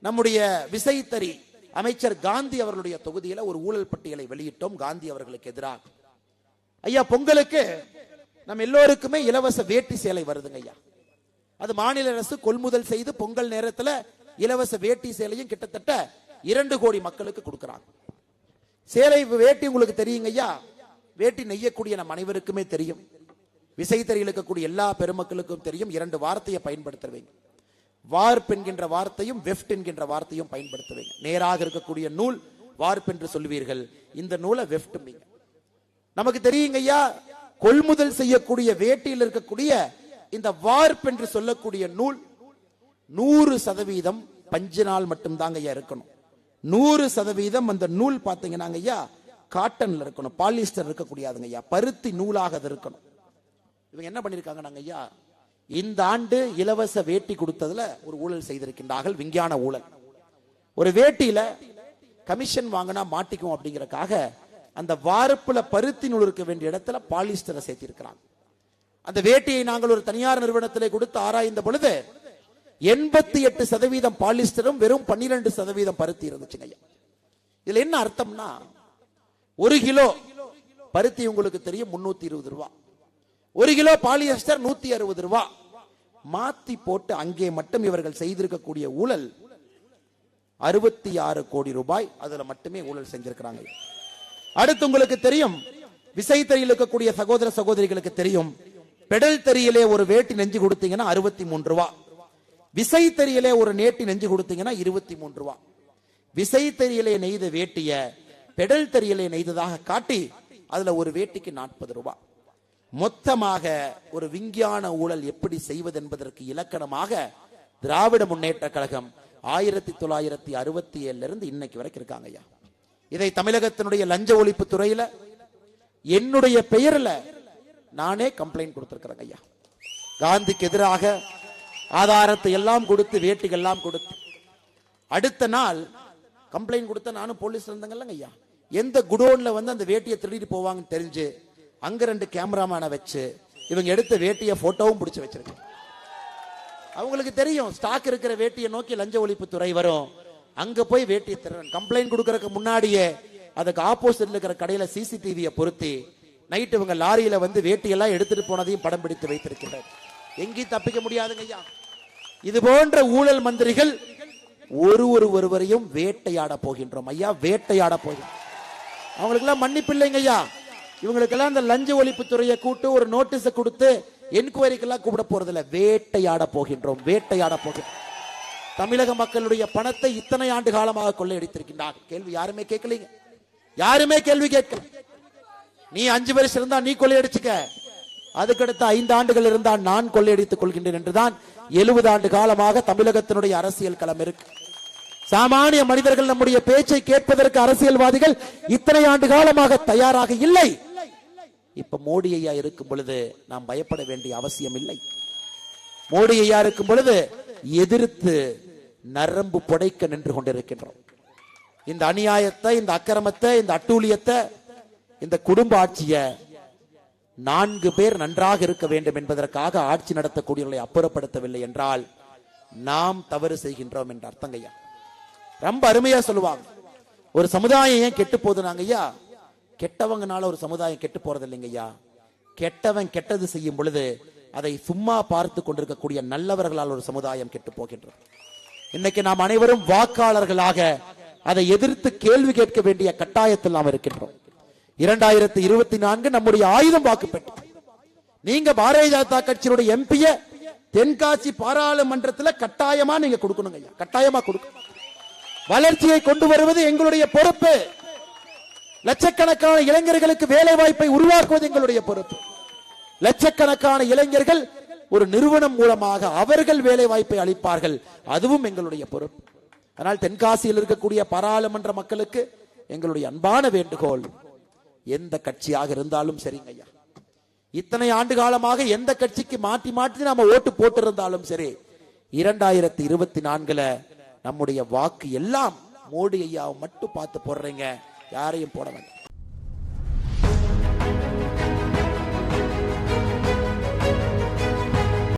நம்முடைய விசைத்தறி அமைச்சர் காந்தி அவர்களுடைய தொகுதியில ஒரு ஊழல் பட்டியலை வெளியிட்டோம். காந்தி அவர்களுக்கு எதிராக. ஐயா பொங்கலுக்கு நம்ம எல்லோருக்குமே இலவச வேட்டி சேலை வருதுங்க ஐயா. அது மாநில அரசு கொள்முதல் செய்து பொங்கல் நேரத்துல இலவச வேட்டி சேலையும் கிட்டத்தட்ட இரண்டு கோடி மக்களுக்கு கொடுக்கறாங்க. சேலை வேட்டி உங்களுக்கு தெரியுங்க ஐயா. வேட்டி நெய்யக்கூடிய நம் அனைவருக்குமே தெரியும். விசைத்தறியில் இருக்கக்கூடிய எல்லா பெருமக்களுக்கும் தெரியும். இரண்டு வார்த்தையை பயன்படுத்துவீங்க வார்ப் என்கின்ற வார்த்தையும் வெஃப்ட் என்கின்ற வார்த்தையும் பயன்படுத்துவீங்க நேராக இருக்கக்கூடிய நூல் வார்ப் என்று சொல்வீர்கள் இந்த நூலை வெஃப்ட் நமக்கு தெரியுங்க ஐயா கொள்முதல் செய்யக்கூடிய வேட்டியில் இருக்கக்கூடிய இந்த வார்ப் என்று சொல்லக்கூடிய நூல் நூறு சதவீதம் பஞ்சு நாள் மட்டும்தாங்க ஐயா இருக்கணும். நூறு சதவீதம் அந்த நூல் பார்த்தீங்கன்னாங்க ஐயா காட்டன்ல இருக்கணும். பாலிஸ்டர் இருக்கக்கூடியதுங்க ஐயா. பருத்தி நூலாக இருக்கணும். இவங்க என்ன பண்ணிருக்காங்க நாங்க ஐயா இந்த ஆண்டு இலவச வேட்டி கொடுத்ததுல ஒரு ஊழல் செய்திருக்கின்றார்கள் விஞ்ஞான ஊழல். ஒரு வேட்டியில கமிஷன் வாங்கினா மாட்டிக்கும் அப்படிங்கறக்காக அந்த வாரப்புல பருத்தி நூல் இருக்க வேண்டிய இடத்துல பாலிஸ்டரை சேர்த்திருக்கிறாங்க. அந்த வேட்டியை நாங்கள் ஒரு தனியார் நிறுவனத்திலே கொடுத்து ஆராய்ந்த பொழுது எண்பத்தி எட்டு சதவீதம் பாலிஸ்டரும் வெறும் பன்னிரெண்டு சதவீதம் பருத்தி இருந்துச்சுங்க ஐயா. இதுல என்ன அர்த்தம்னா ஒரு கிலோ பருத்தி உங்களுக்கு தெரியும் முன்னூத்தி இருபது ரூபா. ஒரு கிலோ பாலியஸ்டர் நூத்தி அறுபது ரூபா. மாத்தி போட்டு அங்கே மட்டும் இவர்கள் செய்திருக்கக்கூடிய ஊழல் அறுபத்தி ஆறு கோடி ரூபாய் அதுல மட்டுமே ஊழல் செஞ்சிருக்கிறாங்க. அடுத்து உங்களுக்கு தெரியும் விசைத்தறியில் இருக்கக்கூடிய சகோதர சகோதரிகளுக்கு தெரியும் பெடல் தறியிலே ஒரு வேட்டி நெஞ்சு கொடுத்தீங்கன்னா அறுபத்தி மூன்று ரூபா விசைத்தறியிலே ஒரு நேட்டி நெஞ்சு கொடுத்தீங்கன்னா இருபத்தி மூன்று ரூபா விசைத்தறியிலே நெய்த வேட்டிய பெடல் தறியிலே நெய்ததாக காட்டி அதுல ஒரு வேட்டிக்கு நாற்பது ரூபாய் மொத்தமாக ஒரு விஞ்ஞான ஊழல் எப்படி செய்வது என்பதற்கு இலக்கணமாக திராவிட முன்னேற்ற கழகம் ஆயிரத்தி தொள்ளாயிரத்தி அறுபத்தி ஏழுல இருந்து இன்னைக்கு வரைக்கும் இருக்காங்க ஐயா. இதை தமிழகத்தினுடைய லஞ்ச ஒழிப்பு துறையில என்னுடைய பெயர்ல நானே கம்ப்ளைண்ட் கொடுத்திருக்கிறேங்க ஐயா. காந்திக்கு எதிராக ஆதாரத்தை எல்லாம் கொடுத்து வேட்டிகள் எல்லாம் கொடுத்து அடுத்த நாள் கம்ப்ளைண்ட் கொடுத்த நானும் போலீஸ் இருந்தங்கல்லங்க ஐயா. எந்த குடோன்ல வந்து அந்த வேட்டியை திருடிட்டு போவாங்கன்னு தெரிஞ்சு அங்க ரெண்டு கேமராமேனை வச்சு இவங்க எடுத்த வேட்டியை போட்டோவும் பிடிச்சு வச்சிருக்கேன் அவங்களுக்கு தெரியும் ஸ்டாக் இருக்கிற வேட்டியை நோக்கி லஞ்ச ஒழிப்பு துறை வரும். அங்க போய் வேட்டியை திறன் கம்ப்ளைண்ட் கொடுக்கறதுக்கு முன்னாடியே அதுக்கு ஆப்போசிட்ல இருக்கிற கடையில சிசிடிவியை பொருத்தி நைட் இவங்க லாரியில வந்து வேட்டியெல்லாம் எடுத்துட்டு போனதையும் படம் பிடித்து வைத்திருக்கிறார். எங்கேயும் தப்பிக்க முடியாதுங்க ஐயா. இது போன்ற ஊழல் மந்திரிகள் ஒரு ஒரு ஒருவரையும் வேட்டையாட போகின்றோம். ஐயா வேட்டையாட போகின்றோம். அவங்களுக்கெல்லாம் மன்னிப்பு இல்லைங்க ஐயா. இவங்களுக்கெல்லாம் இந்த லஞ்ச ஒழிப்புத்துறையை கூட்டு ஒரு நோட்டீஸை கொடுத்து என்கொயரிக்கெல்லாம் கூப்பிட போறதில்ல. வேட்டையாட போகின்றோம் வேட்டையாட போகின்றோம். தமிழக மக்களுடைய பணத்தை இத்தனை ஆண்டு காலமாக கொள்ளையடித்திருக்கின்றார் கேள்வி யாருமே கேட்கலீங்க. யாருமே கேள்வி கேட்கல நீ அஞ்சு வருஷம் இருந்தா நீ கொள்ளையடிச்சுக்க. அதுக்கடுத்த ஐந்து ஆண்டுகள் இருந்தால் நான் கொள்ளையடித்துக் கொள்கின்றேன் என்றுதான் எழுபது ஆண்டு காலமாக தமிழகத்தினுடைய அரசியல் களம் இருக்கு. சாமானிய மனிதர்கள் நம்முடைய பேச்சை கேட்பதற்கு அரசியல்வாதிகள் இத்தனை ஆண்டு காலமாக தயாராக இல்லை. இப்ப மோடி ஐயா இருக்கும் பொழுது நாம் பயப்பட வேண்டிய அவசியம் இல்லை. மோடி ஐயா இருக்கும் பொழுது எதிர்த்து நரம்பு புடைக்க நின்று கொண்டிருக்கின்றோம். இந்த அநியாயத்தை இந்த அக்கிரமத்தை இந்த அட்டூழியத்தை இந்த குடும்ப ஆட்சியை நான்கு பேர் நன்றாக இருக்க வேண்டும் என்பதற்காக ஆட்சி நடத்தக்கூடியவர்களை அப்புறப்படுத்தவில்லை என்றால் நாம் தவறு செய்கின்றோம் என்ற அர்த்தங்கய்யா ரொம்ப அருமையா சொல்லுவாங்க. ஒரு சமுதாயம் ஏன் கெட்டு போகுதுனாங்க ஐயா? கெட்டவங்கனால ஒரு சமுதாயம் கெட்டு போறது இல்லைங்க ஐயா கெட்டவன் கெட்டது செய்யும் பொழுது அதை சும்மா பார்த்து கொண்டிருக்கக்கூடிய நல்லவர்களால் ஒரு சமுதாயம் கெட்டு போகின்றது. இன்னைக்கு நாம் அனைவரும் வாக்காளர்களாக அதை எதிர்த்து கேள்வி கேட்க வேண்டிய கட்டாயத்தில் நாம் இருக்கின்றோம். இரண்டாயிரத்தி இருபத்தி நான்கு நம்முடைய ஆயுதம் வாக்கு பெற்று நீங்க பாரதிய ஜனதா கட்சியினுடைய எம்பிய தென்காசி பாராளுமன்றத்துல கட்டாயமா நீங்க கொடுக்கணுங்க ஐயா கட்டாயமா கொடுக்கணும். வளர்ச்சியை கொண்டு வருவது எங்களுடைய பொறுப்பு. லட்சக்கணக்கான இளைஞர்களுக்கு வேலை வாய்ப்பை உருவாக்குவது எங்களுடைய பொறுப்பு. லட்சக்கணக்கான இளைஞர்கள் ஒரு நிறுவனம் மூலமாக அவர்கள் வேலை வாய்ப்பை அளிப்பார்கள். அதுவும் எங்களுடைய பொறுப்பு. அதனால் தென்காசியில் இருக்கக்கூடிய பாராளுமன்ற மக்களுக்கு எங்களுடைய அன்பான வேண்டுகோள். எந்த கட்சியாக இருந்தாலும் சரிங்க ஐயா. இத்தனை ஆண்டு காலமாக எந்த கட்சிக்கு மாற்றி மாற்றி நாம ஓட்டு போட்டிருந்தாலும் சரி இரண்டாயிரத்தி இருபத்தி நான்குல நம்முடைய வாக்கு எல்லாம் மோடி ஐயாவை மட்டும் பார்த்து போடுறீங்க. யாரையும் போட வேண்டாம்.